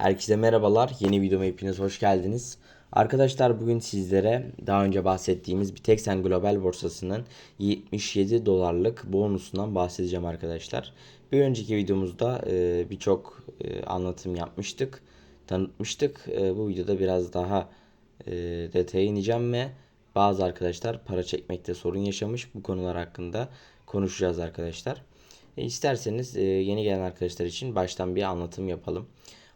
Herkese merhabalar. Yeni videoma hepiniz hoş geldiniz. Arkadaşlar bugün sizlere daha önce bahsettiğimiz bir Texen Global borsasının 77 dolarlık bonusundan bahsedeceğim arkadaşlar. Bir önceki videomuzda e, birçok e, anlatım yapmıştık, tanıtmıştık. E, bu videoda biraz daha e, detaya ineceğim ve bazı arkadaşlar para çekmekte sorun yaşamış. Bu konular hakkında konuşacağız arkadaşlar. E, isterseniz e, yeni gelen arkadaşlar için baştan bir anlatım yapalım.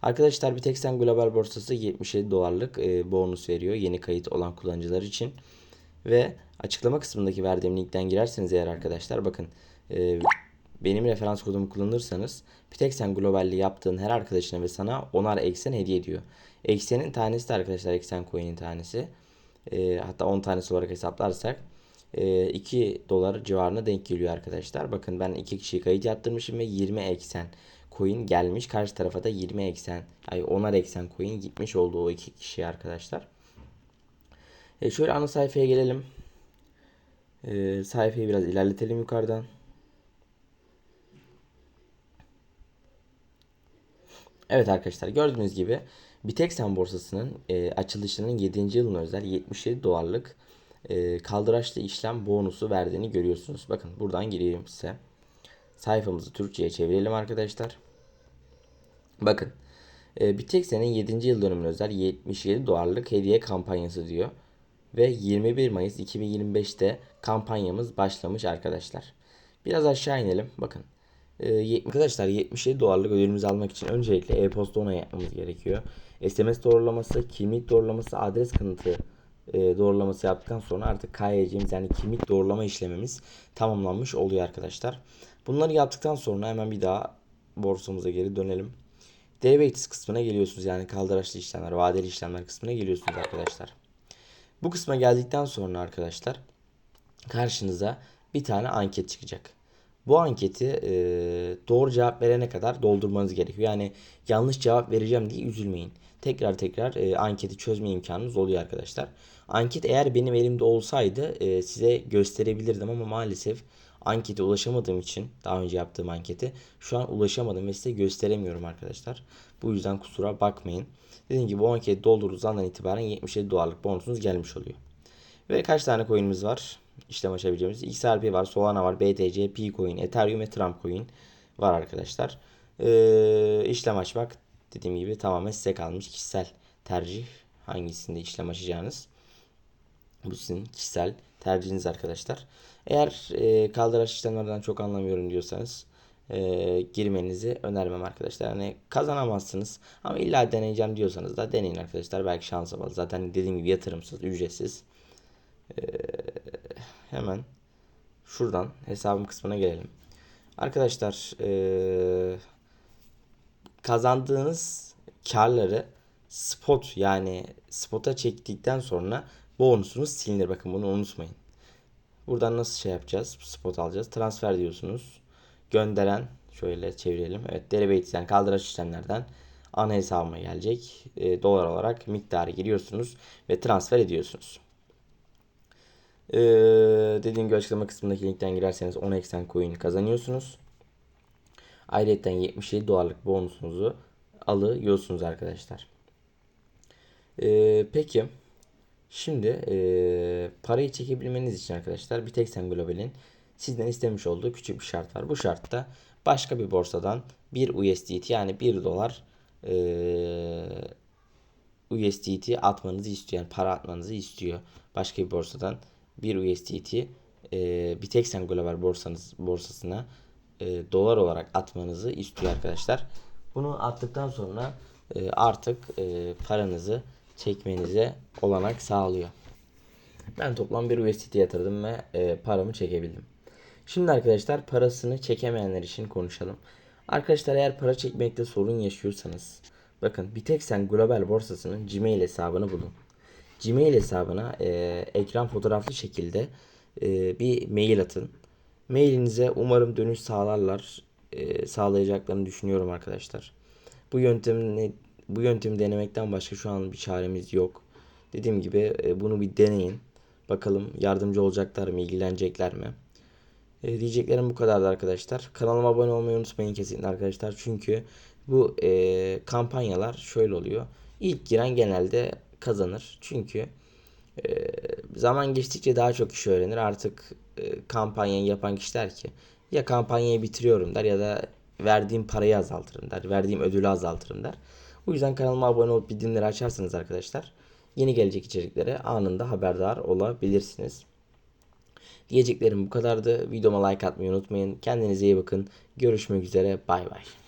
Arkadaşlar Bitexen Global Borsası 77 dolarlık e, bonus veriyor yeni kayıt olan kullanıcılar için. Ve açıklama kısmındaki verdiğim linkten girerseniz eğer arkadaşlar bakın e, benim referans kodumu kullanırsanız Bitexen Global'li yaptığın her arkadaşına ve sana onar eksen hediye ediyor. Eksenin tanesi de arkadaşlar eksen coin'in tanesi. E, hatta 10 tanesi olarak hesaplarsak e, 2 dolar civarına denk geliyor arkadaşlar. Bakın ben 2 kişiyi kayıt yaptırmışım ve 20 eksen coin gelmiş. Karşı tarafa da 20 eksen, ay 10'ar eksen coin gitmiş oldu o iki kişiye arkadaşlar. E şöyle ana sayfaya gelelim. E, sayfayı biraz ilerletelim yukarıdan. Evet arkadaşlar gördüğünüz gibi Bitexen borsasının e, açılışının 7. yılına özel 77 dolarlık e, kaldıraçlı işlem bonusu verdiğini görüyorsunuz. Bakın buradan gireyim size. Sayfamızı Türkçe'ye çevirelim arkadaşlar. Bakın. E, Bitexen'in 7. yıl dönümüne özel 77 dolarlık hediye kampanyası diyor. Ve 21 Mayıs 2025'te kampanyamız başlamış arkadaşlar. Biraz aşağı inelim. Bakın. E, arkadaşlar 77 dolarlık ödülümüzü almak için öncelikle e-posta onay yapmamız gerekiyor. SMS doğrulaması, kimlik doğrulaması, adres kanıtı e, doğrulaması yaptıktan sonra artık KYC'miz yani kimlik doğrulama işlemimiz tamamlanmış oluyor arkadaşlar. Bunları yaptıktan sonra hemen bir daha borsamıza geri dönelim. Derivatives kısmına geliyorsunuz yani kaldıraçlı işlemler, vadeli işlemler kısmına geliyorsunuz arkadaşlar. Bu kısma geldikten sonra arkadaşlar karşınıza bir tane anket çıkacak. Bu anketi e, doğru cevap verene kadar doldurmanız gerekiyor. Yani yanlış cevap vereceğim diye üzülmeyin. Tekrar tekrar e, anketi çözme imkanınız oluyor arkadaşlar. Anket eğer benim elimde olsaydı e, size gösterebilirdim ama maalesef ankete ulaşamadığım için daha önce yaptığım anketi şu an ulaşamadım ve size gösteremiyorum arkadaşlar. Bu yüzden kusura bakmayın. Dediğim gibi bu anketi doldurduğunuz andan itibaren 77 dolarlık bonusunuz gelmiş oluyor. Ve kaç tane coin'imiz var? İşlem açabileceğimiz. XRP var, Solana var, BTC, P-Coin, Ethereum ve Trump Coin var arkadaşlar. Ee, işlem açmak dediğim gibi tamamen size kalmış kişisel tercih. Hangisinde işlem açacağınız. Bu sizin kişisel tercihiniz arkadaşlar. Eğer e, kaldıraç işlemlerden çok anlamıyorum diyorsanız e, girmenizi önermem arkadaşlar. Yani kazanamazsınız ama illa deneyeceğim diyorsanız da deneyin arkadaşlar. Belki şansa var. Zaten dediğim gibi yatırımsız, ücretsiz. E, hemen şuradan hesabım kısmına gelelim. Arkadaşlar e, kazandığınız karları spot yani spota çektikten sonra bonusunuz silinir. Bakın bunu unutmayın. Buradan nasıl şey yapacağız? Spot alacağız. Transfer diyorsunuz. Gönderen şöyle çevirelim. Evet derivative yani kaldıraç işlemlerden ana hesabıma gelecek. E, dolar olarak miktarı giriyorsunuz ve transfer ediyorsunuz. Ee, dediğim gibi açıklama kısmındaki linkten girerseniz 10 eksen coin kazanıyorsunuz. Ayrıca 77 dolarlık bonusunuzu alıyorsunuz arkadaşlar. Ee, peki şimdi e, parayı çekebilmeniz için arkadaşlar Bitexen Global'in sizden istemiş olduğu küçük bir şart var. Bu şartta başka bir borsadan bir USDT yani 1 dolar e, USDT atmanızı istiyor. Yani para atmanızı istiyor. Başka bir borsadan bir USDT e, Bitexen Global borsanız, borsasına e, dolar olarak atmanızı istiyor arkadaşlar. Bunu attıktan sonra e, artık e, paranızı çekmenize olanak sağlıyor. Ben toplam bir USDT yatırdım ve e, paramı çekebildim. Şimdi arkadaşlar parasını çekemeyenler için konuşalım. Arkadaşlar eğer para çekmekte sorun yaşıyorsanız bakın Bitexen Global borsasının Gmail hesabını bulun. Gmail hesabına e, ekran fotoğraflı şekilde e, bir mail atın. Mailinize umarım dönüş sağlarlar. E, sağlayacaklarını düşünüyorum arkadaşlar. Bu yöntemi bu yöntemi denemekten başka şu an bir çaremiz yok. Dediğim gibi e, bunu bir deneyin. Bakalım yardımcı olacaklar mı, ilgilenecekler mi? E, diyeceklerim bu kadardı arkadaşlar. Kanalıma abone olmayı unutmayın kesinlikle arkadaşlar. Çünkü bu e, kampanyalar şöyle oluyor. İlk giren genelde kazanır. Çünkü e, zaman geçtikçe daha çok kişi öğrenir. Artık e, kampanyayı yapan kişi der ki ya kampanyayı bitiriyorum der ya da verdiğim parayı azaltırım der. Verdiğim ödülü azaltırım der. O yüzden kanalıma abone olup bildirimleri açarsanız arkadaşlar yeni gelecek içeriklere anında haberdar olabilirsiniz. Diyeceklerim bu kadardı. Videoma like atmayı unutmayın. Kendinize iyi bakın. Görüşmek üzere. Bay bay.